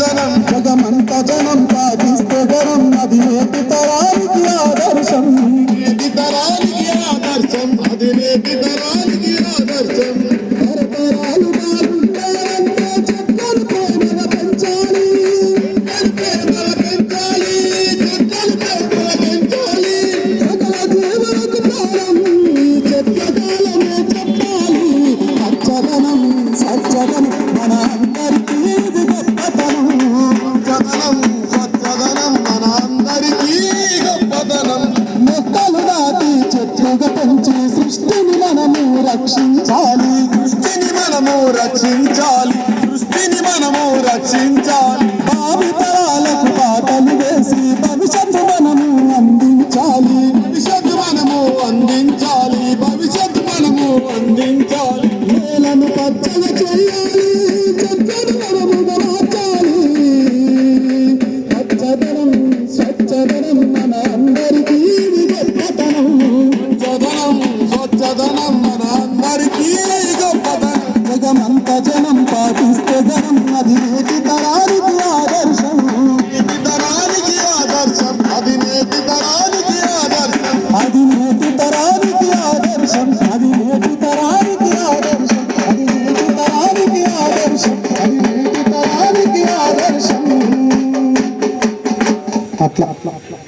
సాధనం జగమంత జనం సాధిస్తే గరం అది నేటి తరానికి ఆదర్శం. నేటి తరానికి ఆదర్శం అది నేటి తరానికి ఆదర్శం. చెట్లుగా పెంచి సృష్టిని మనము రక్షించాలి. సృష్టిని మనము రక్షించాలి. సృష్టిని మనము రక్షించాలి. భావి తరాలకు పాటలు వేసి భవిష్యత్తు మనము అందించాలి. భవిష్యత్తు మనము అందించాలి. భవిష్యత్తు మనము అందించాలి. నేలను పచ్చగా చేయాలి. చెట్లను మన జనం పాటిస్తే ధనం అది నేటి తరానికి ఆదర్శం నేటి తరానికి ఆదర్శం అది నేటి తరానికి ఆదర్శం అది నేటి తరానికి ఆదర్శం అది నేటి తరానికి ఆదర్శం అది నేటి తరానికి ఆదర్శం అది నేటి తరానికి ఆదర్శం అట్లా అట్లా అట్లా